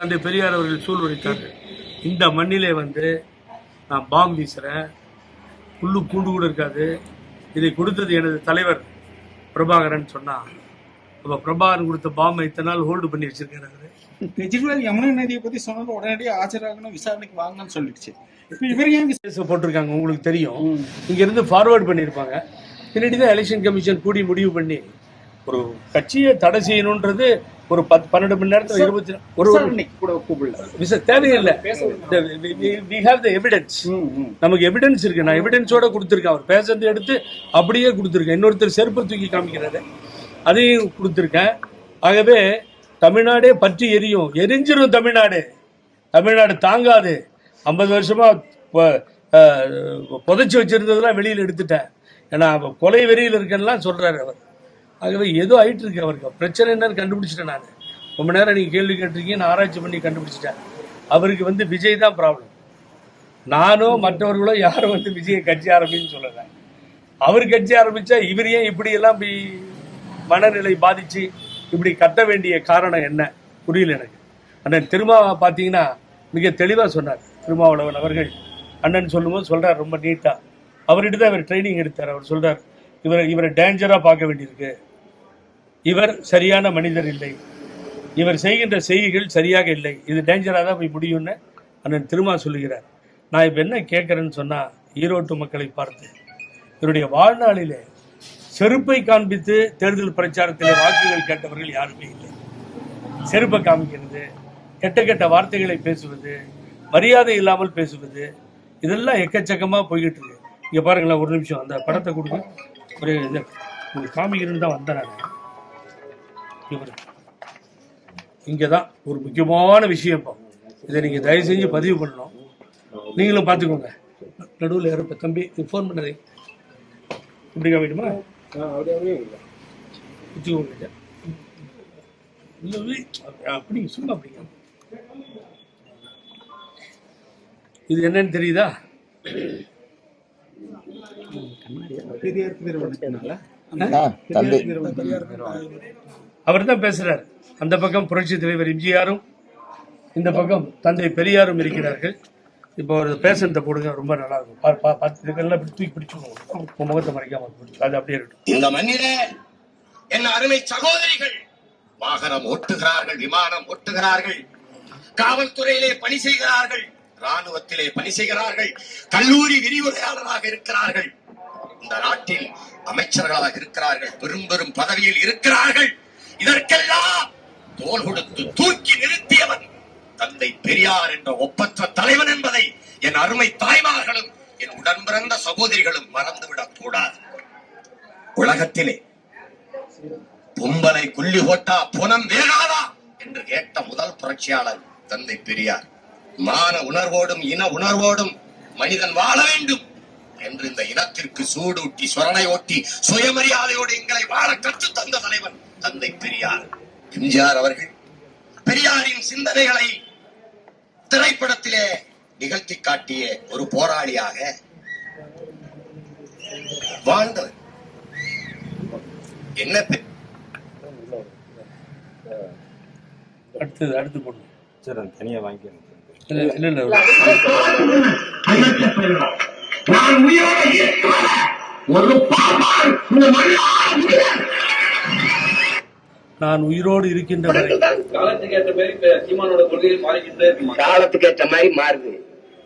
தந்தை பெரியார் அவர்கள் சூழ்நிலைத்தார்கள் இந்த மண்ணிலே வந்து நான் பாம் வீசுறேன். புல்லு பூண்டு கூட இருக்காது. இதை கொடுத்தது எனது தலைவர் பிரபாகரன் சொன்னா அப்ப பிரபாகரன் கொடுத்த பாம்பை இத்தனை நாள் ஹோல்டு பண்ணி வச்சிருக்காரு அவரு. கெஜ்ரிவால் யமுனை நதியை பத்தி சொன்னது உடனடியாக ஆஜராகணும் விசாரணைக்கு வாங்கன்னு சொல்லிடுச்சு. இப்ப இவர் ஏன் போட்டிருக்காங்க உங்களுக்கு தெரியும். இங்க இருந்து ஃபார்வர்ட் பண்ணியிருப்பாங்க. பின்னாடி தான் எலெக்ஷன் கமிஷன் கூடி முடிவு பண்ணி ஒரு கட்சியை தடை செய்யணுன்றது ஒரு பத்து பன்னெண்டு மணி நேரத்தில் இருபத்தி ஒரு கூட கூப்பிடல. தேவையில்லை. We have the evidence. நமக்கு எவிடன்ஸ் இருக்கு. நான் எவிடன்ஸோட கொடுத்துருக்கேன். அவர் பேசுறது எடுத்து அப்படியே கொடுத்துருக்கேன். இன்னொருத்தர் செருப்பு தூக்கி காமிக்கிறாரு. அதையும் கொடுத்துருக்கேன். ஆகவே தமிழ்நாடே பற்றி எரியும். எரிஞ்சிரும் தமிழ்நாடு. தமிழ்நாடு தாங்காது. ஐம்பது வருஷமா பொ- அஹ், புதைச்சி வச்சிருந்ததெல்லாம் வெளியில் எடுத்துட்டேன். ஏன்னா கொலை வெறியில் இருக்கேன்லாம் சொல்றாரு அவர். ஆகவே ஏதோ ஆயிட்டு இருக்கு அவருக்கு. பிரச்சனை என்னன்னு கண்டுபிடிச்சிட்டேன் நான். ரொம்ப நேரம் நீங்கள் கேள்வி கேட்டிருக்கீங்க நான் ஆராய்ச்சி பண்ணி கண்டுபிடிச்சிட்டேன். அவருக்கு வந்து விஜய் தான் ப்ராப்ளம் நானோ மற்றவர்களோ யாரும் வந்து விஜயை கட்சி ஆரம்பின்னு சொல்லலை. அவர் கட்சி ஆரம்பித்தா இவர் ஏன் இப்படியெல்லாம் இப்படி மனநிலை பாதிச்சு இப்படி கட்ட வேண்டிய காரணம் என்ன? புரியல எனக்கு. அண்ணன் திருமாவை பார்த்தீங்கன்னா மிக தெளிவாக சொன்னார். திருமாவளவன் அவர்கள் அண்ணன் சொல்லும்போது சொல்கிறார் ரொம்ப நீட்டாக அவர்கிட்ட தான் இவர் ட்ரைனிங் எடுத்தார். அவர் சொல்கிறார் இவரை இவரை டேஞ்சராக பார்க்க வேண்டியிருக்கு. இவர் சரியான மனிதர் இல்லை. இவர் செய்கின்ற செய்கைகள் சரியாக இல்லை. இது டேஞ்சராக தான் போய் முடியும்னு அண்ணன் திருமா சொல்லுகிறார். நான் இப்போ என்ன கேட்குறேன்னு சொன்னால் ஈரோட்டு மக்களை பார்த்து இவருடைய வாழ்நாளிலே செருப்பை காண்பித்து தேர்தல் பிரச்சாரத்தில் வாக்குகள் கேட்டவர்கள் யாருமே இல்லை. செருப்பை காமிக்கிறது கெட்ட கெட்ட வார்த்தைகளை பேசுவது மரியாதை இல்லாமல் பேசுவது இதெல்லாம் எக்கச்சக்கமாக போய்கிட்டு இருக்கு. இங்கே பாருங்களேன் ஒரு நிமிஷம் அந்த படத்தை கொடுங்க. ஒரு இது காமிக்கிறேன்னு தான் வந்தேன் நான். இவர். இங்கே தான் ஒரு முக்கியமான விஷயம். இப்போ இதை நீங்கள் தயவு செஞ்சு பதிவு பண்ணணும். நீங்களும் பார்த்துக்கோங்க. நடுவில் யாரும் இப்போ தம்பி ஃபோன் பண்ணதே. இப்படி வச்சுக்கோங்க இல்ல, அப்படி சும்மா அப்படிங்க இது என்னன்னு தெரியுதா? பெரியார் நிறுவனத்தினால அவர் தான் பேசுறார். அந்த பக்கம் புரட்சி தலைவர் எம்ஜிஆரும் இந்த பக்கம் தந்தை பெரியாரும் இருக்கிறார்கள். இப்போ ஒரு பேஷண்ட்டை போடுங்க ரொம்ப நல்லா இருக்கும். பா பா பார்த்து இதுக்கெல்லாம் இப்படி தூக்கி பிடிச்சுக்கோங்க முகத்தை மறைக்காம பிடிச்சி அது அப்படியே இருக்கும் இந்த மண்ணிலே என் அருமை சகோதரிகள் வாகனம் ஓட்டுகிறார்கள் விமானம் ஓட்டுகிறார்கள் காவல்துறையிலே பணி செய்கிறார்கள் ராணுவத்திலே பணி செய்கிறார்கள் கல்லூரி விரிவுரையாளராக இருக்கிறார்கள். இந்த நாட்டில் அமைச்சர்களாக இருக்கிறார்கள் பெரும் பெரும் பதவியில் இருக்கிறார்கள். இதற்கெல்லாம் தோல் கொடுத்து தூக்கி நிறுத்தியவன் தந்தை பெரியார் என்ற ஒப்பற்ற தலைவன் என்பதை என் அருமை தாய்மார்களும் என் உடன் பிறந்த சகோதரிகளும் மறந்துவிடக் கூடாது. உலகத்திலே பொம்பலை குள்ளி போட்டா புனம் வேகாதா என்று கேட்ட முதல் புரட்சியாளர் தந்தை பெரியார். மான உணர்வோடும் இன உணர்வோடும் மனிதன் வாழ வேண்டும் என்று இந்த இனத்திற்கு சூடூட்டி சொரணை ஓட்டி சுயமரியாதையோடு எங்களை வாழ கற்றுத் தந்த தலைவன் தந்தை பெரியார். எம்ஜிஆர் அவர்கள் பெரியாரின் சிந்தனைகளை திரைப்படத்திலே நிகழ்த்தி காட்டிய ஒரு போராளியாக வாழ்ந்தவர். என்ன அடுத்தது அடுத்து போடுங்க. சரி அது தனியா வாங்கிக்கணும் இல்லை இல்லை இல்லை நான் உயிரோடு ஒரு பாப்பான் இந்த மண்ணால் முடியாது. நான் உயிரோடு இருக்கின்ற வரை காலத்துக்கு ஏற்ற மாதிரி காலத்துக்கு ஏற்ற மாறுது.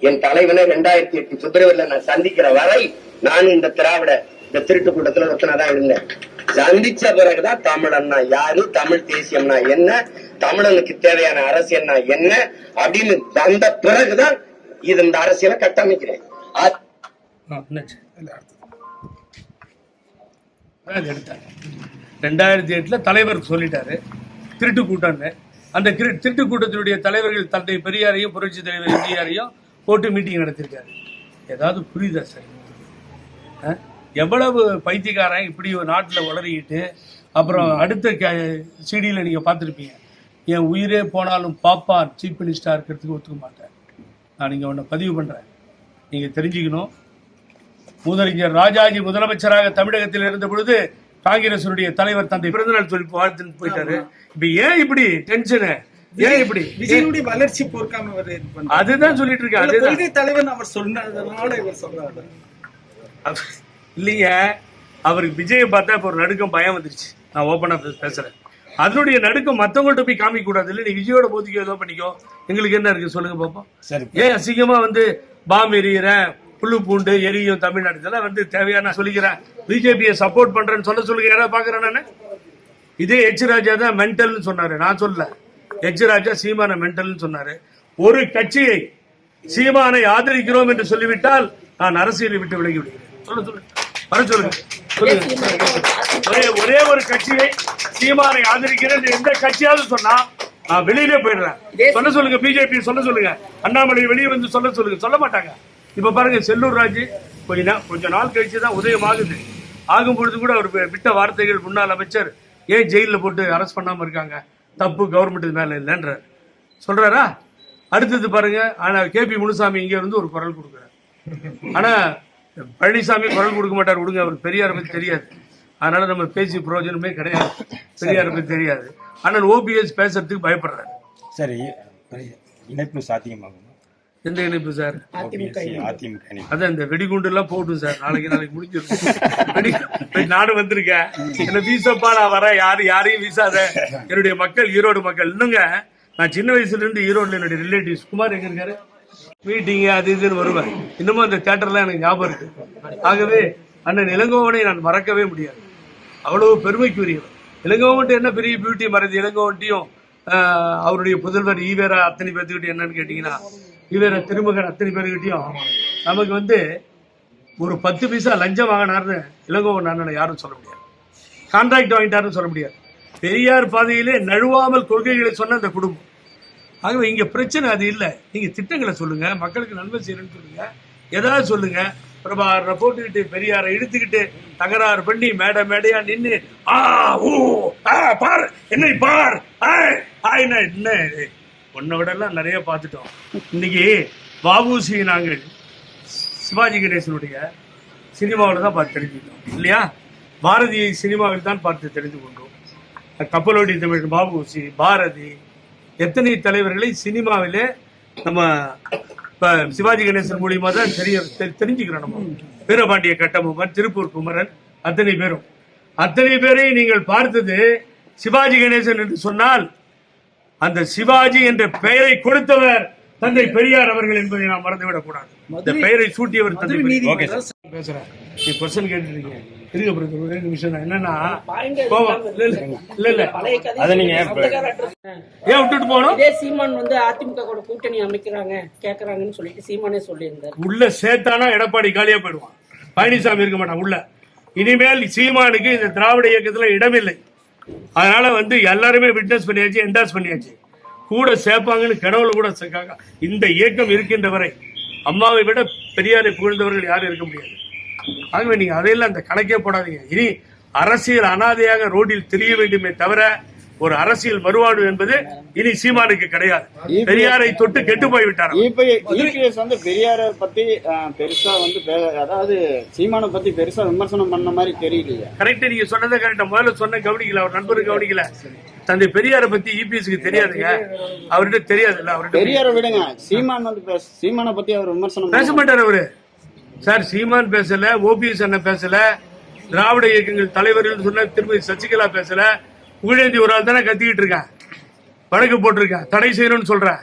என் தலைவனை ரெண்டாயிரத்தி எட்டு பிப்ரவரியில நான் சந்திக்கிற வரை நான் இந்த திராவிட இந்த திருட்டு கூட்டத்துல ஒருத்தனாதான் இருந்தேன். சந்திச்ச பிறகுதான் தமிழன்னா யாரு தமிழ் தேசியம்னா என்ன தமிழனுக்கு தேவையான அரசியல்னா என்ன அப்படின்னு வந்த பிறகுதான் இது இந்த அரசியலை கட்டமைக்கிறேன். எடுத்தாங்க ரெண்டாயிரத்தி எட்டில் தலைவர் சொல்லிட்டாரு. திருட்டு கூட்டம்னு. அந்த திரு திருட்டு கூட்டத்தினுடைய தலைவர்கள் தந்தை பெரியாரையும் புரட்சி தலைவர் எம்ஜிஆரையும் போட்டு மீட்டிங் நடத்திருக்காரு. ஏதாவது புரியுதா சார்? ஆ? எவ்வளவு பைத்தியக்காரன் இப்படி ஒரு நாட்டில் உளறிக்கிட்டு அப்புறம் அடுத்த சிடியில் நீங்கள் பார்த்துருப்பீங்க. என் உயிரே போனாலும் பாப்பான் சீஃப் மினிஸ்டராக இருக்கிறதுக்கு ஒத்துக்க மாட்டேன். நான் இங்கே ஒன்று பதிவு பண்ணுறேன் நீங்கள் தெரிஞ்சுக்கணும். முதலமைச்சர் ராஜாஜி முதலமைச்சராக தமிழகத்தில் இருந்த பொழுது காங்கிரசுடைய தலைவர் தந்தை பிறந்தநாள் சொல்லி வாழ்த்துன்னு போயிட்டாரு. இப்ப ஏன் இப்படி டென்ஷனு ஏன் இப்படி விஜயனுடைய வளர்ச்சி பொறுக்காம அவர் இது பண்றாரு. அதுதான் சொல்லிட்டு இருக்கேன் இல்ல, அதுதான். கொள்கை தலைவர் அவர் சொன்னதுனால இவர் சொல்றாரு. அது- இல்லைங்க. அவருக்கு விஜயை பார்த்தா இப்போ ஒரு நடுக்கம் பயம் வந்துருச்சு. நான் ஓப்பனா பேசுறேன். அதனுடைய நடுக்கம் மத்தவங்கள்ட்ட போய் காமிக்க கூடாது இல்லை. நீ விஜயோட போதிக்கோ ஏதோ பண்ணிக்கோ. எங்களுக்கு என்ன இருக்கு? சொல்லுங்க பாப்போம். சரி. ஏன் அசிங்கமா வந்து பாம் எரியிறேன் புல்லு பூண்டு எரியும் தமிழ்நாடு. இதெல்லாம் வந்து தேவையான சொல்லிக்கிறேன். பிஜேபியை சப்போர்ட் பண்றேன்னு சொல்ல சொல்லுங்க. யாராவது பாக்குறேன் நானு? இதே எச் ராஜா தான் மென்டல்னு சொன்னாரு. நான் சொல்ல எச் ராஜா சீமான மென்டல்னு சொன்னாரு. ஒரு கட்சியை சீமானை ஆதரிக்கிறோம் என்று சொல்லிவிட்டால் நான் அரசியலை விட்டு விலகி விடுகிறேன். சொல்ல சொல்லுங்க. வர சொல்லுங்க. ஒரே ஒரே ஒரு கட்சியை சீமானை ஆதரிக்கிறேன் எந்த கட்சியாவது சொன்னா நான் வெளியிலே போயிடுறேன். சொல்ல சொல்லுங்க பிஜேபி சொல்ல சொல்லுங்க. அண்ணாமலை வெளியே வந்து சொல்ல சொல்லுங்க. சொல்ல மாட்டாங்க. இப்போ பாருங்கள் செல்லூர் ராஜு கொஞ்ச நா கொஞ்ச நாள் கழித்து தான் உதயமாகுது. ஆகும் பொழுது கூட அவர் விட்ட வார்த்தைகள் முன்னாள் அமைச்சர் ஏன் ஜெயிலில் போட்டு அரெஸ்ட் பண்ணாமல் இருக்காங்க? தப்பு கவர்மெண்ட் மேலே இல்லைன்றார். சொல்கிறாரா அடுத்தது பாருங்கள் ஆனால் கே கேபி முனுசாமி இங்கே இருந்து ஒரு குரல் கொடுக்குறாரு. ஆனால் பழனிசாமி குரல் கொடுக்க மாட்டார் விடுங்க அவர் பெரியார் பற்றி தெரியாது. அதனால் நம்ம பேசி பிரயோஜனமே கிடையாது. பெரியார் பற்றி தெரியாது. ஆனால் ஓபிஎஸ் பேசுறதுக்கு பயப்படுறாரு. சரி இணைப்பு சாத்தியமாகும். எந்த இணைப்பு சார்? அதிமுக அதான் இந்த வெடிகுண்டு எல்லாம் போட்டும் சார். நாளைக்கு நாளைக்கு முடிஞ்சிடும். நானும் வந்திருக்கேன் என்ன வீசப்பா நான் வரேன். யாரு யாரையும் வீசாத. என்னுடைய மக்கள் ஈரோடு மக்கள். இன்னுங்க நான் சின்ன வயசுல இருந்து ஈரோடுல என்னுடைய ரிலேட்டிவ்ஸ் குமார் எங்க இருக்காரு? மீட்டிங் அது இதுன்னு வருவேன் இன்னமும் அந்த தேட்டர்லாம் எனக்கு ஞாபகம் இருக்கு. ஆகவே அண்ணன் இளங்கோவனை நான் மறக்கவே முடியாது. அவ்வளவு பெருமைக்குரியவர். இளங்கோவன்ட்டு என்ன பெரிய பியூட்டி மறதி இளங்கோவன்ட்டையும் ஆஹ், அவருடைய புதல்வர் ஈவேரா அத்தனை பேர்த்துக்கிட்ட என்னன்னு கேட்டீங்கன்னா ஈவேரா திருமகன் அத்தனை பேர்கிட்டயும் நமக்கு வந்து ஒரு பத்து பைசா லஞ்சம் வாங்கினார்னு இளங்கோவன் அண்ணனை யாரும் சொல்ல முடியாது. கான்ட்ராக்ட் வாங்கிட்டாருன்னு சொல்ல முடியாது. பெரியார் பாதையிலே நழுவாமல் கொள்கைகளை சொன்ன அந்த குடும்பம். ஆகவே இங்கே பிரச்சனை அது இல்லை. நீங்கள் திட்டங்களை சொல்லுங்கள் மக்களுக்கு நன்மை செய்யணும்னு சொல்லுங்கள் எதாவது சொல்லுங்கள் பிரபாகரனை போட்டுக்கிட்டு பெரியாரை இழுத்துக்கிட்டு தகராறு பண்ணி மேடை மேடையா நின்று ஆ ஊ ஆ பார் என்னை பார் ஆ என்ன என்ன உன்னை விடலாம் நிறைய பார்த்துட்டோம். இன்னைக்கு பாபுசி நாங்கள் சிவாஜி கணேசனுடைய சினிமாவில் தான் பார்த்து தெரிஞ்சுக்கிட்டோம். இல்லையா? பாரதியை சினிமாவில் தான் பார்த்து தெரிந்து கொண்டோம். கப்பலோடி தமிழ் பாபுசி பாரதி எத்தனை தலைவர்களை சினிமாவிலே நம்ம இப்போ சிவாஜி கணேசன் மூலியமாக தான் தெரிய தெரிஞ்சுக்கிறோம் நம்ம. வீரபாண்டிய கட்டபொம்மன் திருப்பூர் குமரன் அத்தனை பேரும். அத்தனை பேரையும் நீங்கள் பார்த்தது சிவாஜி கணேசன் என்று சொன்னால் அந்த சிவாஜி என்ற பெயரை கொடுத்தவர் தந்தை பெரியார் அவர்கள் என்பதை நாம் மறந்துவிடக் கூடாது. இந்த பெயரை சூட்டியவர் தந்தை பேசுறேன். நீ கொஸ்டின் கேட்டுருக்கீங்க. இருங்க பிரதர் ஒரே நிமிஷம் தான். என்னன்னா கோவம். இல்ல இல்ல இல்ல இல்ல. அதை நீங்க ஏன் விட்டுட்டு போகணும் இதே சீமான் வந்து அதிமுக கூட கூட்டணி அமைக்கிறாங்க கேக்குறாங்கன்னு சொல்லிட்டு சீமானே சொல்லியிருந்தாரு. உள்ள சேர்த்தானா எடப்பாடி காலியா போயிடுவான். பழனிசாமி இருக்க மாட்டான் உள்ள. இனிமேல் சீமானுக்கு இந்த திராவிட இயக்கத்துல இடமில்லை. அதனால வந்து எல்லாருமே விட்னஸ் பண்ணியாச்சு என்டாஸ் பண்ணியாச்சு. கூட சேர்ப்பாங்கன்னு கனவுல கூட சேர்க்காங்க. இந்த இயக்கம் இருக்கின்ற வரை அம்மாவை விட பெரியாரை புகழ்ந்தவர்கள் யாரும் இருக்க முடியாது. ஆகவே நீங்க அதையெல்லாம் அந்த கணக்கே போடாதீங்க. இனி அரசியல் அனாதையாக ரோட்டில் தெரிய வேண்டுமே தவிர ஒரு அரசியல் வருவாடு என்பது இனி சீமானுக்கு கிடையாது. பெரியாரை தொட்டு கெட்டு போய் விட்டார் இப்ப இபிஎஸ் வந்து பெரியார பத்தி பெருசா வந்து அதாவது சீமானை பத்தி பெருசா விமர்சனம் பண்ண மாதிரி தெரியலையே. கரெக்ட் நீங்க சொன்னதை கரெக்டா. முதல்ல சொன்ன கவனிக்கல அவர் நண்பருக்கு கவனிக்கல. தந்தை பெரியாரை பத்தி இபிஎஸ்க்கு தெரியாதுங்க. அவர்கிட்ட தெரியாதுல்ல அவர்கிட்ட பெரியார விடுங்க. சீமான் வந்து சீமானை பத்தி அவர் விமர்சனம் பேச மாட்டார் அவரு. சார் சீமான் பேசல ஓபிஎஸ் அண்ணன் பேசல திராவிட இயக்கங்கள் தலைவர்கள் சொன்ன திருமதி சசிகலா பேசல புகழேந்தி ஒரு ஆள் தானே கத்திக்கிட்டு இருக்கேன் வழக்கு போட்டிருக்கேன் தடை செய்யணும்னு சொல்றேன்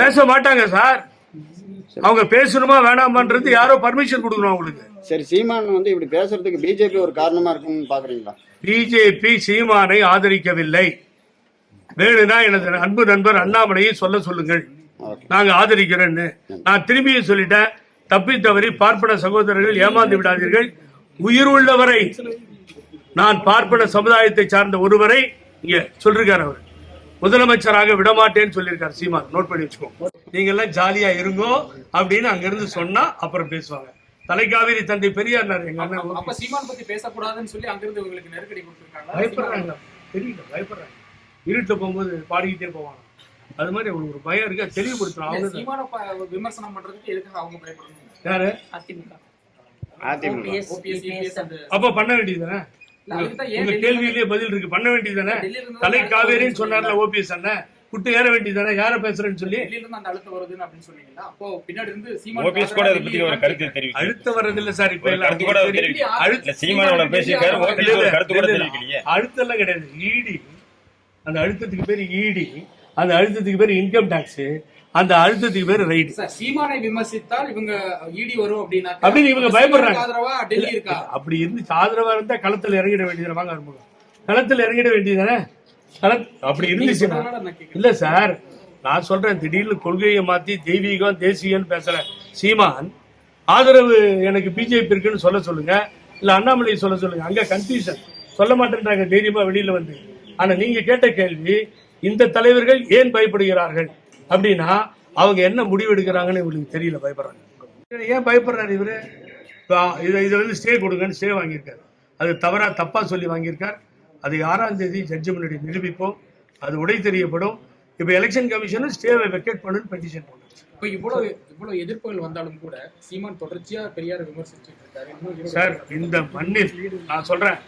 பேச மாட்டாங்க சார். அவங்க பேசணுமா வேணாமான்றது யாரோ பர்மிஷன் கொடுக்கணும் அவங்களுக்கு. சரி சீமான் வந்து இப்படி பேசுறதுக்கு பிஜேபி ஒரு காரணமா இருக்கும்னு பாக்குறீங்களா? பிஜேபி சீமானை ஆதரிக்கவில்லை. வேணும்னா எனது அன்பு நண்பர் அண்ணாமலையை சொல்ல சொல்லுங்கள். நாங்க ஆதரிக்கிறேன்னு. நான் திரும்பியும் சொல்லிட்டேன். தப்பி தவறி பார்ப்பன சகோதரர்கள் ஏமாந்து விடாதீர்கள். உயிர் உள்ளவரை நான் பார்ப்பன சமுதாயத்தை சார்ந்த ஒருவரை இங்க சொல்லிருக்காரு அவர். முதலமைச்சராக விடமாட்டேன்னு சொல்லியிருக்காரு சீமான். நோட் பண்ணி வச்சுக்கோ. நீங்க எல்லாம் ஜாலியா இருங்கோ அப்படின்னு அங்கிருந்து சொன்னா அப்புறம் பேசுவாங்க. தலைக்காவேரி தந்தை பெரியார் எங்க அண்ணன் அப்ப சீமான் பத்தி பேசக்கூடாதுன்னு சொல்லி அங்கிருந்து உங்களுக்கு நெருக்கடி கொடுத்திருக்காங்க பயப்படுறாங்க. தெரியல பயப்படுறாங்க. இருட்டுல போகும்போது பாடிக்கிட்டே போவாங்க. அது மாதிரி அவங்களுக்கு ஒரு பயம் இருக்கு. தெளிவுபடுத்தணும் அவங்க சீமான விமர்சனம் பண்றதுக்கு எதுக்காக அவங்க பயப்படணும் யாரு? அதிமுக. அதிமுக அப்ப பண்ண வேண்டியதுதானே? இல்ல, தான் உங்க கேள்வியிலேயே பதில் இருக்கு. பண்ண வேண்டியதுதானே? டெல்லியில இருந்து தலை தான் காவேரின்னு. சொன்னார்ல ஓபிஎஸ் அண்ணன் விட்டு ஏற வேண்டியதானே யாரை பேசுறேன்னு சொல்லி? அந்த அழுத்தம் வருதுன்னு அப்படின்னு சொன்னீங்கன்னா அப்போ பின்னாடி இருந்து சீமான் ஓபிஎஸ் கூட அதை பத்தி ஒரு கருத்து தெரிவிச்சு அழுத்த வர்றதில்ல சார் இப்ப எல்லாம். கருத்து கூட தெரிவிக்கல. அழுத்த இல்ல சீமானோட பேசியிருக்காரு ஓபிஎஸ் ஒரு கருத்து கூட தெரிவிக்கலையே. அழுத்தம் கிடையாது. ஈடி அந்த அழுத்தத்துக்கு பேர் ஈடி அந்த அழுத்தத்துக்கு பேர் இன்கம் டாக்ஸ் அந்த அழுத்தத்துக்கு பேர் ரைடு சார் சீமானை விமர்சித்தால் இவங்க இடி வரும் அப்படின்னா அப்படின்னு இவங்க பயப்படுறாங்க. அப்படி இருந்துச்சு. ஆதரவா இருந்தா களத்துல இறங்கிட வேண்டியது வாங்க அனுப்புங்க களத்துல இறங்கிட வேண்டியதானே அப்படி இருந்துச்சுன்னா. இல்ல சார். நான் சொல்றேன் திடீர்னு கொள்கையை மாத்தி தெய்வீகம் தேசியம்னு பேசுற சீமான் ஆதரவு எனக்கு பிஜேபி இருக்குன்னு சொல்ல சொல்லுங்க. இல்ல அண்ணாமலை சொல்ல சொல்லுங்க. அங்க கன்ஃபியூஷன் சொல்ல மாட்டேன்றாங்க தைரியமா வெளியில வந்து. ஆனா நீங்க கேட்ட கேள்வி இந்த தலைவர்கள் ஏன் பயப்படுகிறார்கள்? அப்படின்னா அவங்க என்ன முடிவு எடுக்கிறாங்கன்னு இவங்களுக்கு தெரியல பயப்படுறாங்க. ஏன் பயப்படுறாரு இவரு? இதை இதை வந்து ஸ்டே கொடுங்கன்னு ஸ்டே வாங்கியிருக்காரு. அது தவறா தப்பா சொல்லி வாங்கியிருக்கார். அது ஆறாம் தேதி ஜட்ஜி முன்னாடி நிரூபிப்போம். அது உடை தெரியப்படும். இப்ப எலெக்ஷன் கமிஷனும் ஸ்டேவை வெக்கேட் பண்ணுன்னு பெட்டிஷன் போடுச்சு இப்போ இவ்வளவு இவ்வளவு எதிர்ப்புகள் வந்தாலும் கூட சீமான் தொடர்ச்சியா பெரியார் விமர்சிச்சுட்டு இருக்காரு. சார் இந்த மண்ணில் நான் சொல்றேன்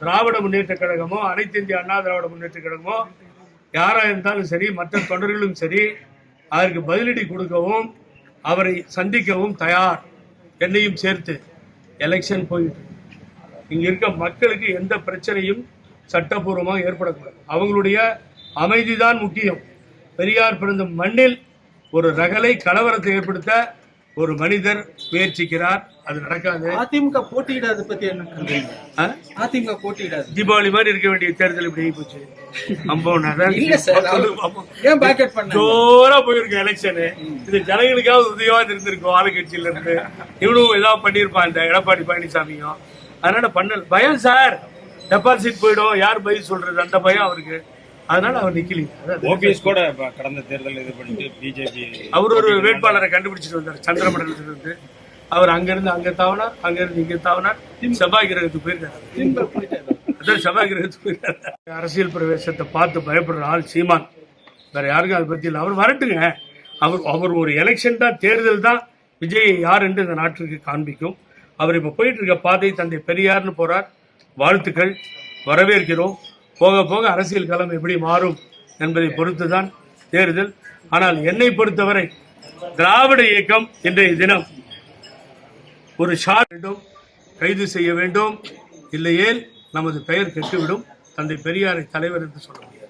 திராவிட முன்னேற்ற கழகமோ அனைத்து இந்திய அண்ணா திராவிட முன்னேற்ற கழகமோ யாராக இருந்தாலும் சரி மற்ற தொண்டர்களும் சரி அதற்கு பதிலடி கொடுக்கவும் அவரை சந்திக்கவும் தயார். என்னையும் சேர்த்து எலெக்ஷன் போயிட்டு. இங்கே இருக்க மக்களுக்கு எந்த பிரச்சனையும் சட்டபூர்வமாக ஏற்படக்கூடாது. அவங்களுடைய அமைதி தான் முக்கியம். பெரியார் பிறந்த மண்ணில் ஒரு ரகலை கலவரத்தை ஏற்படுத்த ஒரு மனிதர் முயற்சிக்கிறார் அது நடக்காது. அதிமுக போட்டியிடாத பத்தி என்ன? அதிமுக போட்டியிடாது. தீபாவளி மாதிரி இருக்க வேண்டிய தேர்தல் இப்படி போச்சு. ஜோரா போயிருக்கு எலெக்ஷனு இது ஜனங்களுக்காவது உதவியா இருந்திருக்கும் ஆளுங்கட்சியில இருந்து. இவனும் ஏதாவது பண்ணியிருப்பான் இந்த எடப்பாடி பழனிசாமியும். அதனால பண்ணல. பயம் சார். டெபாசிட் போயிடும். யார் பதில் சொல்றது? அந்த பயம் அவருக்கு. அதனால அவர் நிக்கலீங்க. அதான் ஓபிஎஸ் கூட கடந்த தேர்தல் இது பண்ணிட்டு பிஜேபி அவர் ஒரு வேட்பாளரை கண்டுபிடிச்சிட்டு வந்தார். சந்திரமண்டலத்துல இருந்து. அவர் அங்கிருந்து அங்க தாவினார் அங்கிருந்து இங்க தாவினார் செவ்வாய் கிரகத்துக்கு போயிருக்காரு. அதான் செவ்வாய் கிரகத்துக்கு போயிருக்காரு. அரசியல் பிரவேசத்தை பார்த்து பயப்படுற ஆள் சீமான். வேற யாருக்கும் அதை பத்தி இல்லை. அவர் வரட்டுங்க. அவர் அவர் ஒரு எலெக்ஷன் தான் தேர்தல் தான் விஜய் யார் என்று இந்த நாட்டிற்கு காண்பிக்கும். அவர் இப்ப போயிட்டு இருக்க பாதை தந்தை பெரியார்னு போறார். வாழ்த்துக்கள். வரவேற்கிறோம். போக போக அரசியல் களம் எப்படி மாறும் என்பதை பொறுத்துதான் தேர்தல். ஆனால் என்னை பொறுத்தவரை திராவிட இயக்கம் இன்றைய தினம் ஒரு ஷார் வேண்டும் கைது செய்ய வேண்டும் இல்லையேல் நமது பெயர் கெட்டுவிடும் தந்தை பெரியாரை தலைவர் என்று சொல்ல முடியாது.